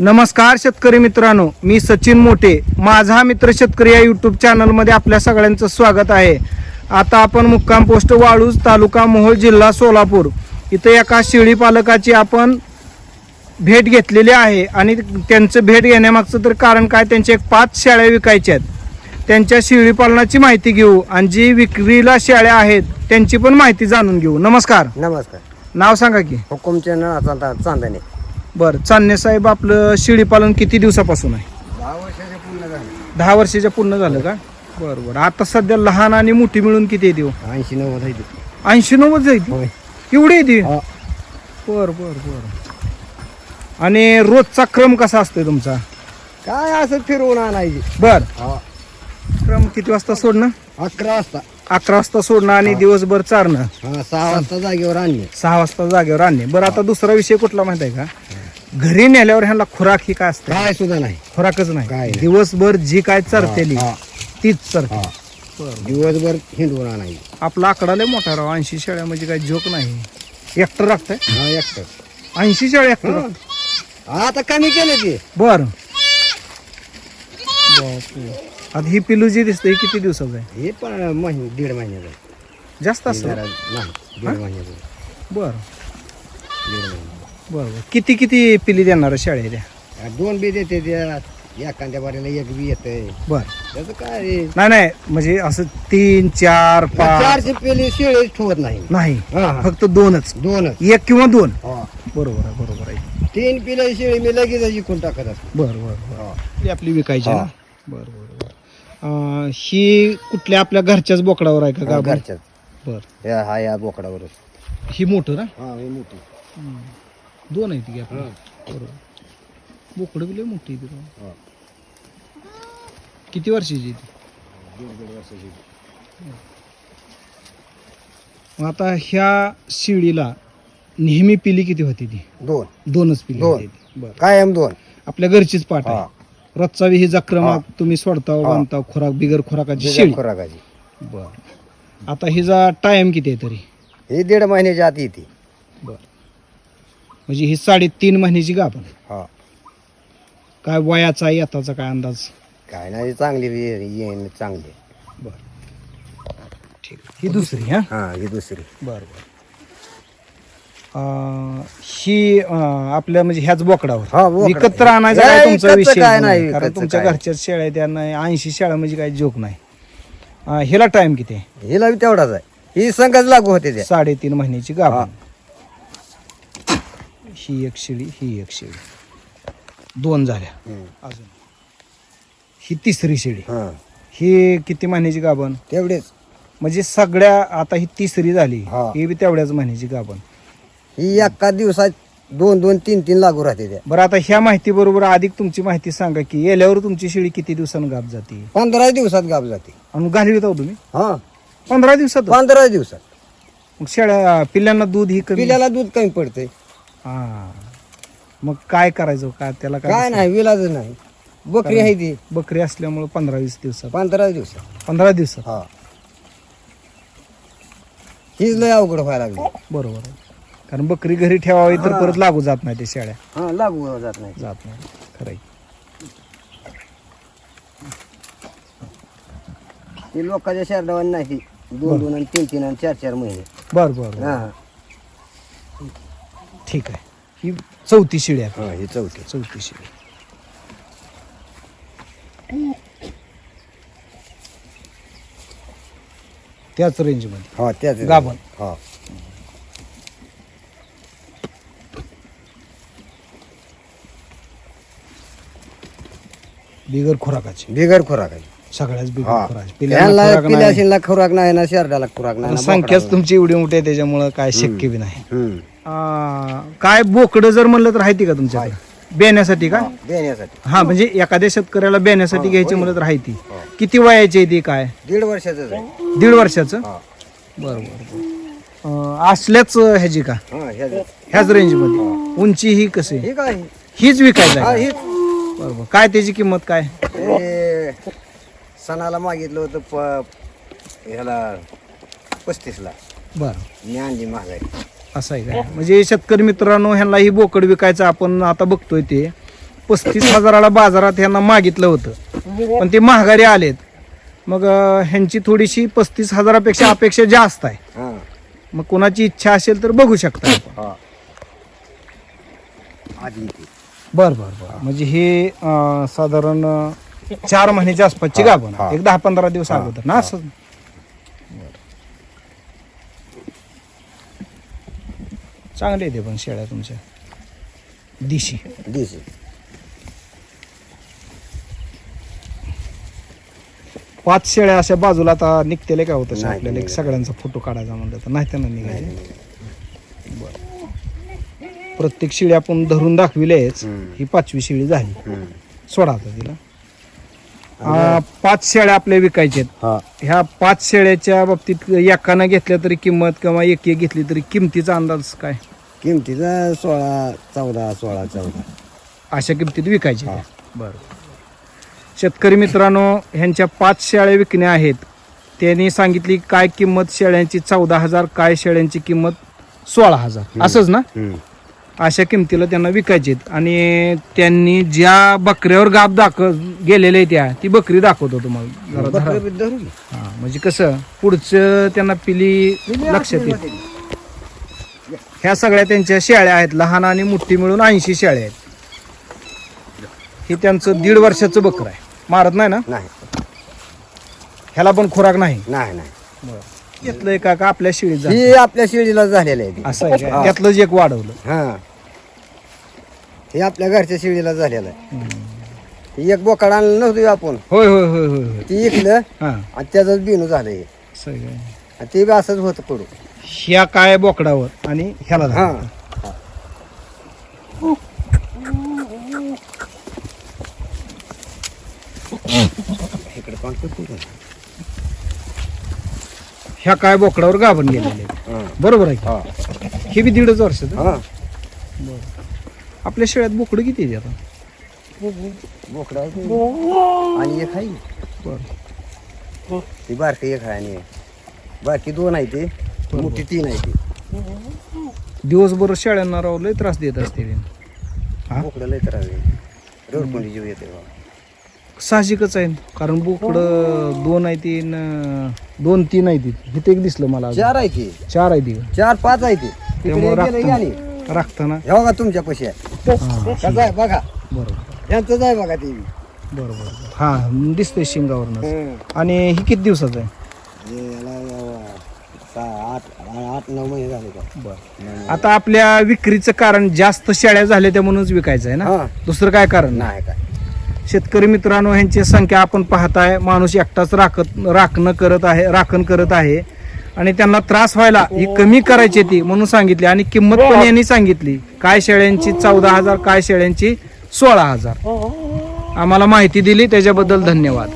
नमस्कार शेतकरी मित्रांनो मी सचिन मोठे. माझा मित्र शेतकरी या यूट्यूब चॅनलमध्ये आपल्या सगळ्यांचं स्वागत आहे. आता आपण मुक्काम पोस्ट वाळूज तालुका मोहोळ जिल्हा सोलापूर. इथं एका शेळी पालकाची आपण भेट घेतलेली आहे आणि त्यांचं भेट घेण्यामागचं तर कारण काय? त्यांच्या एक पाच शेळ्या विकायच्या आहेत. त्यांच्या शेळी पालनाची माहिती घेऊ आणि जी विक्रीला शेळ्या आहेत त्यांची पण माहिती जाणून घेऊ. नमस्कार. नमस्कार. नाव सांगा की. हुकुमचे चालता चांदणे बरं चांदणे साहेब आपलं शेळी पालन किती दिवसापासून आहे? दहा वर्षाचे पूर्ण झाले. दहा वर्षाच्या पूर्ण झालं का? बरं बरं. आता सध्या लहान आणि मोठी मिळून किती येते हो? ऐंशी नव्वद आहे ते. ऐंशी नव्वद जाईल होय. एवढी येते हा. बर बर बर. आणि रोजचा क्रम कसा असतोय तुमचा? काय असं फिरवून आणायची. बर. हा. क्रम किती वाजता सोडणं? अकरा वाजता. अकरा वाजता सोडणं आणि दिवसभर चारणं. हा सहा वाजता जागेवर आणले सहा वाजता जागेवर आणणे. बरं आता दुसरा विषय कुठला माहीत आहे का? घरी नेल्यावर ह्यांना खुराक ही काय असते? काय सुद्धा नाही. खुराकच काय नाही. नाही. दिवसभर जी काय चरतेली हा, तीच चरते. हा. दिवसभर हिंडवून आणायची आपला आकडा लय मोठा राव. ऐंशी शेळ्या म्हणजे काय जोक नाही. एकटर राखतंय? हा एकटं. ऐंशी शेळ्या एकटर. आता कमी केलं ते बर. आता ही पिलू जी दिसते ही किती दिवसाचं आहे? हे पण महिने दीड महिन्याचं जास्त असतं? जरा नाही दीड महिन्याचं बर. दीड बर बर किती किती पिली देणार शाळेत? त्या हा, दोन बी देते त्या एखाद्या बारीला एक बी येते. बर. त्याचं काय रे नाही नाही म्हणजे असं तीन चार पाच. चारशे पेली शेळी ठेवत नाही. नाही हा. फक्त दोनच. दोनच. एक किंवा दोन. हा. बरोबर आहे बरोबर आहे. तीन पिलं शेळी मी लगेच जिंकून टाकत असतो. बर बर बर. ही. आपली विकायची ना. बर बर बर. अं, ही कुठल्या आपल्या घरच्याच बोकडावर आहे का गाभण? घरच्याच. बर. या हा या बोकडावरच. ही मोठं ना? हा ही मोठी. दोन आहे ती की आपली हा. बरोबर बोकडं बी लय मोठी आहे ती राव. हा. किती वर्षाची आहे ती दीड वर्षाची मग आता ह्या शिडीला नेहमी पिली किती होती ती दोन दोनच पिली दोन. होती ती. बरं कायम दोन आपल्या घरचीच पाठ हा. आहे रोजचा ही जक्रम हा. तुम्ही सोडता हा. बांधता खुराक बिगर खुराकाची शिडी खुराकाची बर आता हिचा टाइम किती आहे तरी ही दीड महिन्याच्या आत येते बर म्हणजे ही साडेतीन महिन्याची गाभण हा. काय वयाचा येताचा काय अंदाज? काय नाही चांगली ये- येईन चांगली. बर. ठीक. ही दुसरी हा? हा ही दुसरी. बर बर. अं, ही अं, आपल्या म्हणजे ह्याच बोकडावर. हा, बोकडा. विकत तर आणायचा काय तुमचा विकतचं विषय? काय नाही नाही, कारण विकतचं तुमच्या काय. घरच्याच शेळ्या आहेत, त्यांना ऐंशी शेळ्या म्हणजे काही जोक नाही. अं, हिला टाइम किती आहे? हिला बी तेवढाच आहे. ही संघच लागू होते त्या. साडेतीन महिन्याची गाभण ही एक शेळी ही एक शेळी. दोन झाल्या. अजून. ही तिसरी शेळी. हा. ही किती महिन्याची गाभण? तेवढेच. म्हणजे सगळ्या आता ही तिसरी झाली हा. ही बी तेवढ्याच महिन्याची गाभण. ही एका दिवसात दोन दोन तीन तीन लागू राहते त्या. बरं आता ह्या माहिती बरोबर अधिक तुमची माहिती सांगा की येल्यावर तुमची शेळी किती दिवसानं गाप जाते? पंधरा दिवसात गाब जाते. आणि घालवीत आहो तुम्ही? हा. पंधरा दिवसात पंधरा दिवसात. मग शेळ्या पिल्ल्यांना दूध ही कमी? पिल्याला दूध कमी पडते हा. मग काय करायचं? काय त्याला काय नाही विलाज नाही. बकरी आहे ती. बकरी असल्यामुळे पंधरा वीस दिवसात. पंधरा दिवसात. पंधरा दिवसात? हा. हीच लय अवघड व्हायला लागली. बरोबर आहे. कारण बकरी घरी ठेवावी तर परत लागू जात नाही ते शेळ्या. हा लागू जात नाही. जात नाही. खरंय ती लोकांच्या शहरावर नाही. दोन दोन आणि तीन तीन आणि चार चार महिने. बर बर बर. हा. ठीक आहे. ही चौथी शेळी आहे. हा ही चौथी. चौथी शेळी. त्याच रेंजमध्ये हा त्याच गाभण. हा. बिगर खुराकाची. बिगर खुराक आहे सगळ्याच खुराक खुराक नाही. पिल्याशीला खुराक नाही ना शहराला खुराक नाही ना संख्याच. तुमची एवढी मोठी आहे त्याच्यामुळं काय शक्य बी नाही. हम्म. आ, काय बोकडं जर म्हणलं तर आहे का तुमच्याकडे? बेण्यासाठी का? देण्यासाठी हा म्हणजे एखाद्या शेतकऱ्याला बेण्यासाठी घ्यायची म्हणलं तर आहे ती हा. किती वयाची आहे ती काय? दीड वर्षाचं आहे. दीड वर्षाचं? हा. बरं बरं बरं. अं, असल्याच ह्याची का? हा, ह्याचं. ह्याच रेंजमध्ये उंची ही कशी हे काय? हीच विकायचं हा आहे हेच? बरोबर काय त्याची किंमत काय? सणाला मागितलं होतं प ह्याला पस्तीसला. बरं. मी आणली महागाई. असं आहे काय म्हणजे शेतकरी मित्रांनो ह्यांना ही बोकड विकायचं आपण आता बघतोय ते. पस्तीस हजाराला बाजारात ह्यांना मागितलं होतं. पण ते महागारी आलेत. मग अं, ह्यांची थोडीशी पस्तीस हजारापेक्षा अपेक्षा जास्त आहे. हा. मग कोणाची इच्छा असेल तर बघू शकता आपण. हा. आधी. बर बर बर. म्हणजे हे अं, साधारण अं, चार महिन्याच्या आसपासची गाभण हा. एक दहा पंधरा दिवस अगोदर. ना असं. चांगले येते पण शेळ्या तुमच्या. दिशी. दिसे पाच शेळ्या अशा बाजूला आता निघतेले काय होतं नाही, आपल्याला एक. सगळ्यांचा फोटो काढायचा म्हणलं तर नाही त्यांना निघायचे. प्रत्येक शेळी आपण धरून दाखविलेच हम्म. ही पाचवी शेळी झाली. हम्म. सोडा आता तिला. पाच शेळ्या आपल्या विकायच्या आहेत हा. ह्या पाच शेळ्याच्या बाबतीत एकानं घेतल्या तरी किंमत किंवा एक एक घेतली तरी किमतीचा अंदाज काय? किमतीचा सोळा चौदा सोळा चौदा. अशा किमतीत विकायचे. हा. बरं. शेतकरी मित्रांनो ह्यांच्या पाच शेळ्या विकण्या आहेत. त्यांनी सांगितली काय किंमत शेळ्यांची? चौदा हजार काय शेळ्यांची किंमत? सोळा हजार. असंच ना? हम्म. अशा किमतीला त्यांना विकायचे आणि त्यांनी ज्या बकऱ्यावर गाप दाखव गेलेल्या त्या ती बकरी दाखवतो तुम्हाला. जरा धरा. हा, म्हणजे कसं पुढचं त्यांना पिली लक्षात येईल. ह्या सगळ्या त्यांच्या शेळ्या आहेत लहान आणि मोठी मिळून ऐंशी शेळ्या आहेत. हे त्यांचं दीड वर्षाचं बकर आहे. मारत नाही ना? नाही. ह्याला पण खुराक नाही. नाही नाही. घेतलंय का का आपल्या शेळीत? ही आपल्या शिडीला झालेलं आहे ते. असं आहे का? त्यातलंच एक वाढवलं. हा. हे आपल्या घरच्या शिडीला झालेलं आहे हे एक बोकाड आणलं नव्हतं आपण होय होय होय होय होय ती इकलं हा आणि त्याचंच बिनू झालं हे? आणि ते बी असंच होतं कडू ह्या काय बोकडावर आणि ह्याला हा झालं. इकडे पण? ह्या काय बोकडावर गाभण गेलेले. हा. बरोबर आहे? हा. हे बी दीडच वर्षाचं हा. आपल्या शेळ्यात बोकडं किती आहे आता? बोकडा आहे ते. आणि एक आहे. बरं. ती बारकी एक आहे आणि बाकी दोन आहे ते. मोठी तीन आहे ती. दिवसभर शेळ्यांना राव लय त्रास देत असते ते. हा? बोकडं लय तर रोडकुंडी जीव येते बा. साहजिकच आहे. कारण बोकडं दोन आहे ती न- दोन तीन आहे ती. इथे एक दिसलं मला अजून. चार आहे ती. चार आहे ती. चार पाच आहे ती. तिकडे त्यामुळे गेलं की आणि राखताना राखताना हे बघा तुमच्या पशी आहे. हा, कसं आहे. बघा. बरोबर. यांचंच आहे बघा ती बरोबर. हा दिसतंय शिंगावरनं हं. आणि ही किती दिवसाचं आहे? हे याला अं, सहा आठ आठ नऊ महिने झाले का? महिने. आता आपल्या विक्रीचं कारण जास्त शेळ्या झाल्या त्या म्हणूनच विकायचं आहे ना? हा. दुसरं काय कारण नाही? नाही काय. शेतकरी मित्रांनो ह्यांची संख्या आपण पाहताय. माणूस एकटाच राखत राखणं करत आहे राखण करत आहे. आणि त्यांना त्रास व्हायला ही कमी करायची ती म्हणून सांगितली. आणि किंमत पण यांनी सांगितली. काय शेळ्यांची चौदा हजार काय शेळ्यांची सोळा हजार. आम्हाला माहिती दिली त्याच्याबद्दल धन्यवाद.